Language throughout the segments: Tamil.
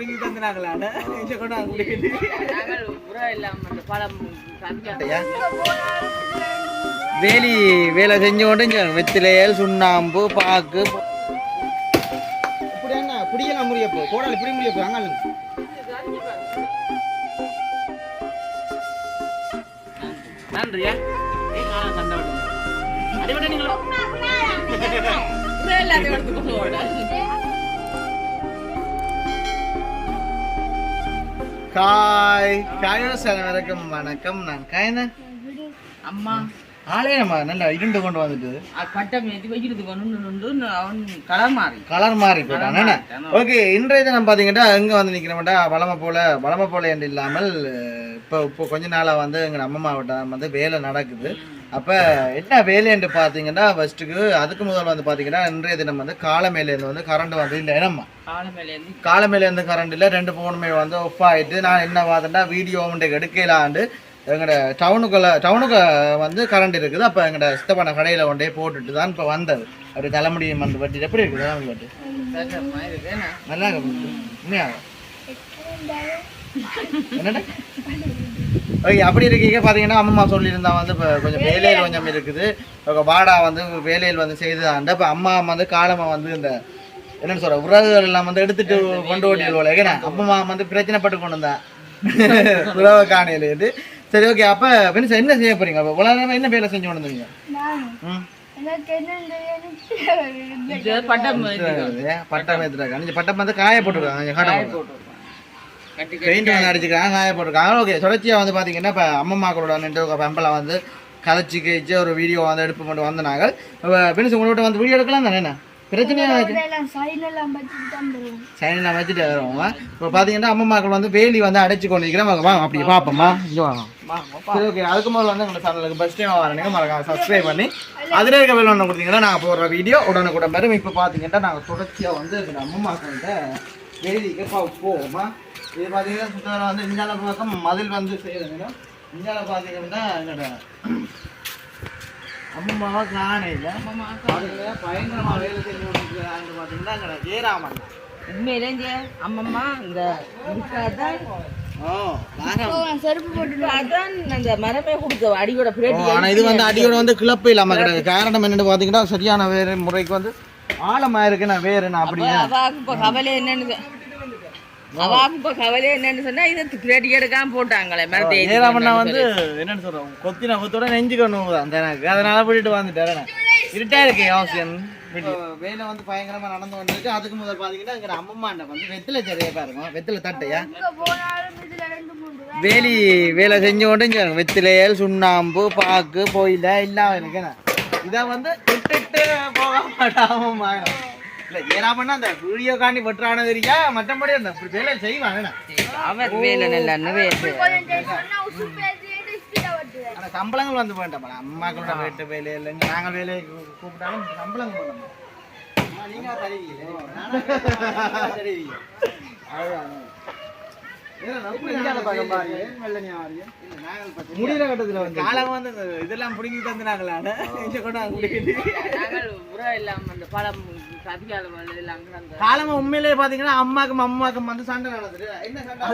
புடிங்கி உரம் அந்த பழம். வேலி வேலை செஞ்சு கொண்டு வெத்திலையல் சுண்ணாம்பு பாக்கு. பிடிக்கலாம் முடியப்போ கோடால பிடி முடியப்போ அங்கே நன்றியா? சண்டை அடிபட்ட நீங்களோ காய். காயோட வணக்கம் வணக்கம். நான் காயன? அம்மா. ஆளே நம்ம நல்லா இருண்டு கொண்டு வந்துட்டு. பட்டம் ஏற்றி வைக்கிறதுக்கு ஒன்று அவன் கலர் மாறி. கலர் மாறி போயிட்டான். ஓகே இன்றைய தினம் பார்த்தீங்கன்னா எங்கே வந்து நிற்கிறோம்டா வளமை போல வளமை போல என்று இல்லாமல் இப்போ இப்போ கொஞ்ச நாளாக வந்து எங்கள் அம்மா மாவட்டம் வந்து வேலை நடக்குது. அப்போ என்ன வேலைன்னு பார்த்தீங்கன்னா ஃபஸ்ட்டுக்கு அதுக்கு முதல் வந்து பார்த்தீங்கன்னா இன்றைய தினம் வந்து காலமேலேருந்து வந்து கரண்ட் வந்து இல்லை என்னம்மா? காலை மேலேருந்து காலமேலேருந்து கரண்ட் இல்லை ரெண்டு ஃபோனுமே வந்து ஒஃப் ஆகிட்டு நான் என்ன பார்த்தேன்னா வீடியோ உண்டு எடுக்கலாண்டு எங்களோட டவுனுக்குள்ள டவுனுக்கு வந்து கரண்ட் இருக்குது. அப்போ எங்களோட சித்தப்பான கடையில் கொண்டே போட்டுட்டு தான் இப்போ வந்தது. அப்படி தலைமுடி வந்து பட்டி எப்படி இருக்குது தலைமுடி பட்டி? நல்லா இருக்கு உண்மையாக என்னடா ஓகே அப்படி இருக்கீங்க பார்த்தீங்கன்னா அம்மா சொல்லியிருந்தா வந்து இப்போ கொஞ்சம் வேலையில் கொஞ்சம் இருக்குது. இப்போ வாடா வந்து வேலையில் வந்து செய்துதாண்ட இப்போ அம்மா வந்து காலமாக வந்து இந்த என்னன்னு சொல்ற உறவுகள் எல்லாம் வந்து எடுத்துட்டு கொண்டு ஓட்டிடுவோம் ஏன்னா அப்பா வந்து பிரச்சனைப்பட்டு கொண்டு வந்தா. உறவு காணையிலேருந்து சரி ஓகே அப்போ என்ன என்ன செய்ய போறீங்க? அப்போ நேரம் என்ன வேலை செஞ்சு கொண்டு வந்தீங்க? இது பட்டம் பட்டம் நீங்கள் பட்டம் வந்து காய போட்டுருக்காங்க பெயிண்ட் வந்து அடிச்சுக்கிறாங்க காய போட்டிருக்காங்க. ஓகே தொடர்ச்சியாக வந்து பார்த்தீங்கன்னா இப்போ அம்மம்மாக்களோட நின்று பெம்பளை வந்து கதைச்சி கழிச்சு ஒரு வீடியோ வந்து எடுப்பு கொண்டு வந்தனாங்க பின்ஸ் உங்கள்கிட்ட வந்து வீடியோ எடுக்கலாம் தானே என்ன? பிரச்சனையாக சைனில் வச்சுட்டு வருவோம். இப்போ பார்த்தீங்கன்னா அம்மம்மாக்கள் வந்து வேலி வந்து அடைச்சு கொண்டு இருக்கிறேன் வாங்க அப்படி பார்ப்போம்மா இங்கே வாங்க. சரி ஓகே. அதுக்கு முதல்ல வந்து எங்கள் சேனலுக்கு ஃபஸ்ட் டைம் வரணுங்க மறக்காம சப்ஸ்கிரைப் பண்ணி அதில் இருக்க வேலை ஒன்று கொடுத்தீங்கன்னா நாங்கள் போடுற வீடியோ உடனுக்குடன் வரும். இப்போ பார்த்தீங்கன்னா நாங்கள் தொடர்ச்சியாக வந்து எங்கள் அம்மம்மாக்கள்கிட்ட வேலிக்கு போ போவோமா? இது பார்த்தீங்கன்னா சுத்தம் வந்து இஞ்சால பக்கம் மதில் வந்து செய்யுதுங்க இஞ்சால பார்த்தீங்கன்னா என்னோட அம்மம்மாவை காண இல்லை அதுல பயங்கரமா வேலை செஞ்சு கொடுக்குறாங்க பார்த்தீங்கன்னா எங்களோட ஜெயராமன். உண்மையிலே இங்க அம்மம்மா இந்த இது வந்து அடியோட வந்து கிளப்பு இல்லாம கிடையாது காரணம் என்னன்னு பாத்தீங்கன்னா சரியான வேறு முறைக்கு வந்து ஆழமா இருக்கு நான் வேறு நான் இப்போ கவலை என்னன்னு அவாக்கு இப்போ கவலை என்னன்னு சொன்னா இதை பிரேட்டி எடுக்காம போட்டாங்களே மரத்தை கொண்டாந்து வந்து என்னன்னு சொல்றோம் கொத்தின கொத்தோட நெஞ்சுக்கணும் அந்த எனக்கு. அதனால விட்டுட்டு வந்துட்டேன் இருட்டா இருக்கு அவசியம் வேலை வந்து பயங்கரமா நடந்து வந்திருக்கு. அதுக்கு முதல் பாத்தீங்கன்னா எங்க அம்மம்மாண்ட வந்து வெத்தில சரியா பாருங்க. வெத்தில தட்டையா? வேலி வேலை செஞ்சு கொண்டு வெத்திலையல் சுண்ணாம்பு பாக்கு போயில எல்லாம் எனக்கு இதை வந்து விட்டுட்டு போக மாட்டாம இல்ல ஏறாமன்னா அந்த வீடியோ காண்டி வெட்டுறான தெரியா மற்றபடி அந்த வேலை செய்வாங்க? அவர் வேலை நல்லா நிறைய ஆனா சம்பளங்கள் வந்து வேண்டாம் அம்மாக்களோட வீட்டு வேலை இல்லைங்க நாங்கள் வேலையை கூ- கூப்பிட்டாலும் சம்பளம் வேண்டாம் அம்மா, நீங்க தருவீங்க நானா தருவீங்க. முடியிற கட்டத்துல வந்து. காலம் வந்து இதெல்லாம் பிடிங்கி தந்துனாங்களா காலமா உண்மையிலேயே பாத்தீங்கன்னா அம்மாக்கும் அம்மாக்கும் வந்து சண்டை நடக்குது. என்ன சண்டை?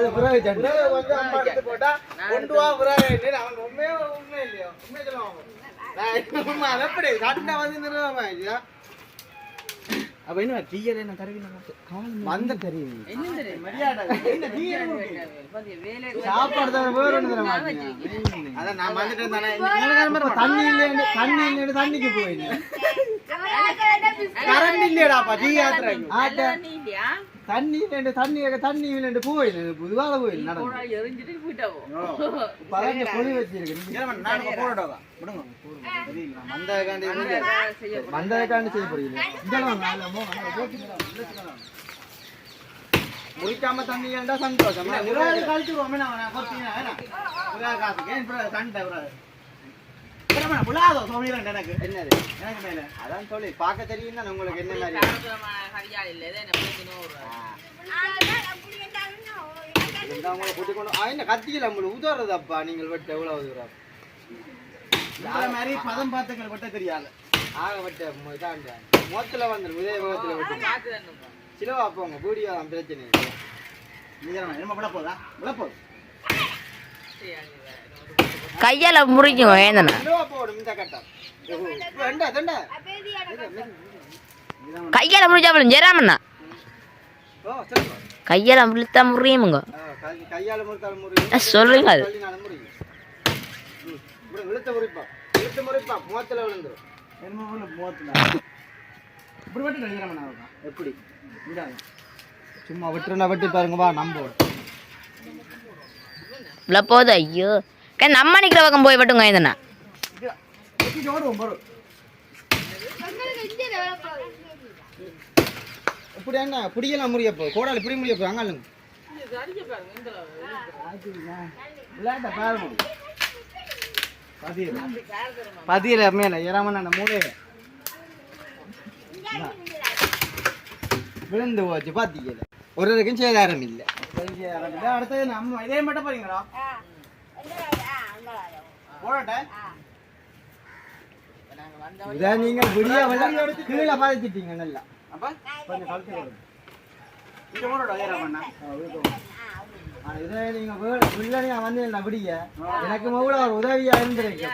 போட்டா கொண்டு வா அவங்க உண்மையே உண்மை இல்லையோ? உண்மை சொல்லுவாங்க நான் எப்படி? சண்டை வந்து நிறுவனமா அப்ப என்ன டீயர் என்ன தருவீங்க? வந்த தெரியும் சாப்பாடு தர வேற ஒன்று தர மாட்டீங்க அதான் நான் வந்துட்டேன் தானே தண்ணி இல்லைன்னு தண்ணி இல்லைன்னு தண்ணிக்கு போயிடுங்க கரண்ட் இல்லையடாப்பா? டீ ஆத்துறாங்க. ஆட்ட தண்ணி இல்லைண்டு தண்ணி தண்ணி இல்லைண்டு போயிடு புதுவாக போயிடு நடந்து. போடா, எரிஞ்சிட்டு போயிட்டாவோ பழங்க பொழி வச்சிருக்கு நானுங்க போடா விடுங்க. வந்ததுக்காண்டி வந்ததுக்காண்டி செய்ய போறீங்க. முடிக்காம தண்ணி ஏண்டா சந்தோஷம். கழிச்சுருவோம் காசுக்கு. ஏன் சண்டை விழாதோ சொல்லிடுறேன் எனக்கு? என்னது? எனக்கு மேல. அதான் சொல்லி பார்க்க தெரியும் தான் உங்களுக்கு என்ன மாதிரி? இல்லை அவங்கள கூட்டி கொண்டு ஆ, என்ன கத்தியில் உங்களுக்கு உதவுறது அப்பா நீங்கள் வெட்ட எவ்வளோ உதவுறா மாதிரி பதம் பார்த்துங்கள் வெட்ட தெரியாது. ஆக வெட்ட இதாண்ட மொத்தத்தில் வந்துடும் வெட்டு பார்த்து தரணும்ப்பா. சிலவா போங்க வீடியோ தான் பிரச்சனை. இல்லை என்ன விட போதா கையால முறிக்கும் வேந்தனை கையால முறிச்சா ஜெராமண்ணா ஓ கையால முழுத்தா முறியுமுங்க கையால சொல்றீங்க அது எப்படி சும்மா விட்டுருந்தா வெட்டி பாருங்கப்பா நம்ப இவ்வளோ போதும் ஐயோ. கே நம்ம நிற்கிற பக்கம் போய் மட்டும் வேந்தனா ஓடுவோம் இப்படி என்ன புடியெல்லாம் முறியப்போ கோடால இப்படி முறியப்போ அங்காளுங்க விளையாட்ட பதியல. பதியல மேல ஏறாம நான் மூலையில விழுந்து போச்சு பாத்தீங்கல ஒரு வரைக்கும் சேதாரம் இல்ல இல்ல அடுத்தது நம்ம இதே மட்டும் போறீங்களா? நீங்க விடிய கீழே பாதிச்சிட்டீங்க நல்லா. அப்ப? கொஞ்சம் கழுத்து போடடா, இதே நீங்க வீ- வில்லனியா வந்தீங்கன்னா விடிய? எனக்கு மவுல ஒரு உதவியா இருந்திருக்கும்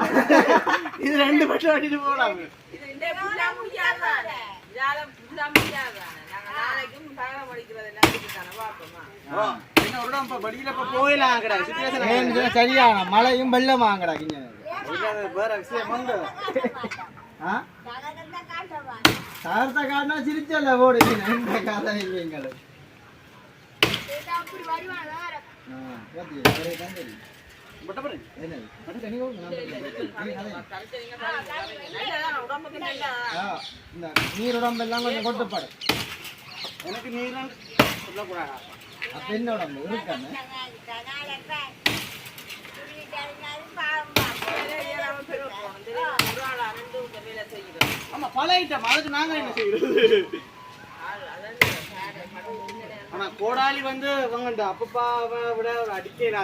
இது ரெண்டு பட்சம் அடிச்சு போலாம் சரியான மழையும் வெள்ளம் வாங்கடா கிஞ்ச வேற விஷயம் உண்டு. ஆ? சார்த்த காட்டினா சிரிச்சல போடுங்க இந்த கதை இல்லைங்களு நீர் உடம்பு எல்லாம் இந்த கொஞ்சம் கொட்டுப்பாடு எனக்கு நீர் சொல்லக்கூடாது அப்ப என்ன உடம்பு இருக்கானே ஆமா பழகிட்டோம் அதுக்கு நாங்க என்ன செய்யறது ஆனா கோடாலி வந்து இவங்க அப்பப்பாவை விட ஒரு அடிக்கல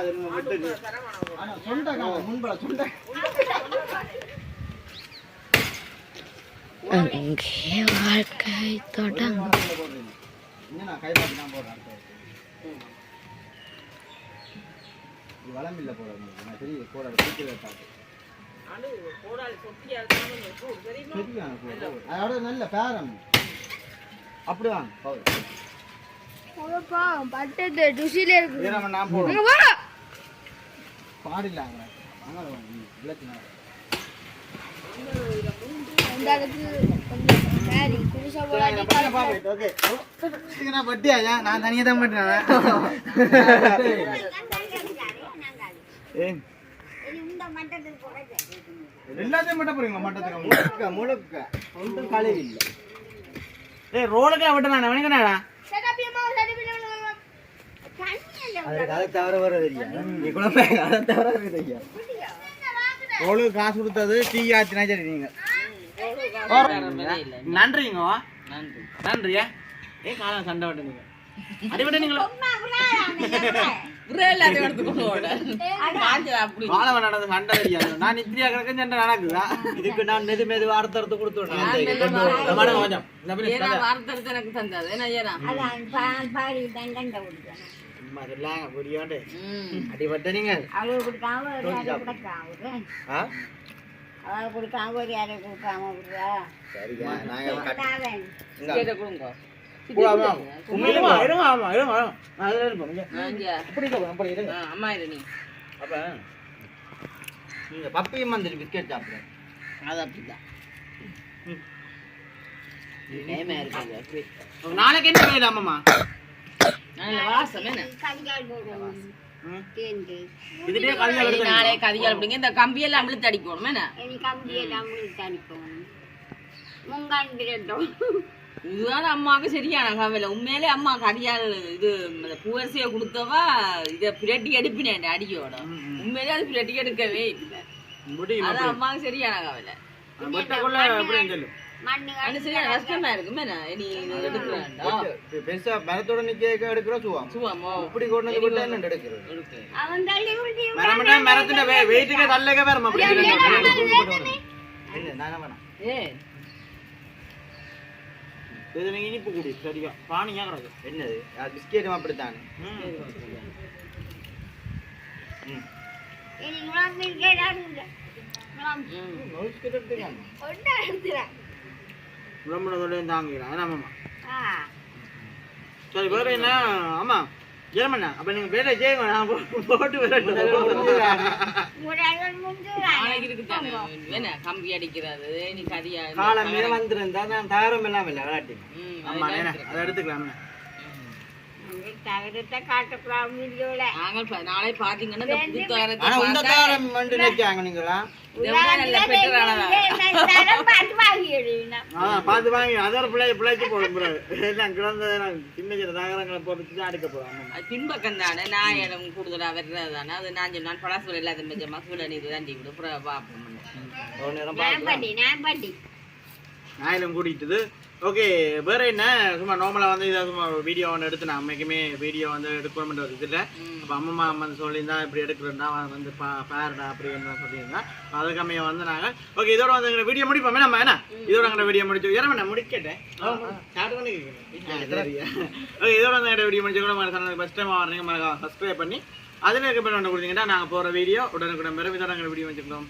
அங்கே வாழ்க்கை தொடங்கும் இங்க நான் கை மாட்டி தான் போடுறேன் அடுத்த வருஷம். இது வளம் இல்லை போட உங்களுக்கு. நான் தெரியுது கோடாலி தூக்கி பார்த்து. அதோட நல்ல பேரம். அப்படி வாங்க பட்டது டுசில இருக்கு. நான் பட்டியா நான் தனியாக தான் பட்டினேன் எல்லாத்தையும் மட்டும் போறீங்களா மட்டத்துக்கு? முழுக்க முழுக்க. ஒன்றும் கழிவு இல்லை ஏய் ரோடுக்கு விட்டு நான் வணங்கினாடா அதுக்கு அதை தவிர வர தெரியும் நீ குழந்தை அதை தவிர வர தெரியும் ரோலுக்கு காசு கொடுத்தது டீ ஆச்சுனா சரி நீங்க. நன்றிங்க. நன்றி. நன்றியா. ஏ காலம் சண்டை விட்டு நீங்க அடிபட்டு நீங்களோ நான் நித்ரியா கிடக்க சண்டை நடக்குதா? இதுக்கு நான் மெது மெது அடுத்து கொடுத்து கொஞ்சம். ஆமா அதுல இருப்போம். அப்படி இருங்க அம்மா இரு நீ. அப்ப பப்பியும் பிஸ்கெட் சாப்பிடுறேன் அது அப்படிதான். ஏமா இருக்குது அப்படி. நாளைக்கு என்ன நல்ல வாசம் என்ன? நாளே கதிகால் பிடிங்க. இந்த கம்பியெல்லாம் இழுத்து அடிக்கணும். என்ன? இதுதான் அம்மாவுக்கு சரியான கவலை உண்மையிலே அம்மா கடியால் இது பூவரசியை கொடுத்தவா இதை பிரட்டி எடுப்பினேன் அடியோட. உண்மையிலே அது பிரட்டி எடுக்கவே இல்லை. அதான் அம்மாவுக்கு சரியான கவலை அனுசரியா கஷ்டமா இருக்குமே. நீ பெருசா மரத்தோட நிக்க எடுக்கிறோம் சுவா சுவாமோ? இப்படி கொண்டு வந்து என்ன எடுக்கிறது. மரம்னா மரத்துல வெயிட்டுக்கு தள்ளக இனிப்பு குடி சரியா? பானியா கிடக்கும் என்னது? பிஸ்கெட்டும் அப்படித்தான் ம். தொழிலும் தாங்கிறேன் ஆமாம்மா ஆ. சரி வேற என்ன? ஆமா ஜெர்மனா அப்ப நீங்க வேலை செய்யுங்க. நான் போட்டு என்ன? கம்பி அடிக்கிறது நீ கரியா காலமே வந்திருந்தா நான் தயாரம் எல்லாம் இல்லை விளையாட்டி ஆமா. அதை எடுத்துக்கலாம் தகரத்தை காட்டக்கூடாது வீடியோல. நாங்கள் நாளை பாத்தீங்கன்னா இந்த புது தகரத்தை ஆனா பார்த்தா தயாரம் வந்து நினைச்சாங்க நீங்களா? பார்த்து வாங்கி அதோட பிள்ளை பிள்ளைக்கு எல்லாம் கிடந்த சின்ன சின்ன தகரங்களை போட்டு அடிக்க பின்பக்கம் தானே. நான் இடம் கூடுதலா வர்றது தானே அது நான் சொன்னான் விடு. நான் நான் நாயிலும் கூட்டிட்டுது ஓகே வேற என்ன? சும்மா நார்மலா வந்து இதை சும்மா வீடியோ ஒன்று எடுத்து நான் அன்னைக்குமே வீடியோ வந்து எடுக்கணும்ன்ற ஒரு இதில். அப்போ அம்மா வந்து சொல்லியிருந்தா இப்படி எடுக்கிறேன்டா வந்து பா பாருடா அப்படின்னு சொல்லியிருந்தேன் அதுக்கம்மையை வந்து நாங்கள் ஓகே இதோட வந்து எங்களை வீடியோ முடிப்போமே நம்ம என்ன? இதோட எங்களை வீடியோ முடிச்சு ஏன்னா நான் முடிக்கட்டேன்? ஓகே இதோட வந்து எங்களை வீடியோ முடிச்சு கூட மாதிரி ஃபஸ்ட் டைம் வரீங்க சப்ஸ்கிரைப் பண்ணி அதில் இருக்க பேர் ஒன்று கொடுத்தீங்கன்னா நாங்கள் போகிற வீடியோ உடனுக்குடன் பெரும் இதோட எங்களை வீடியோ வச்சுக்கிறோம்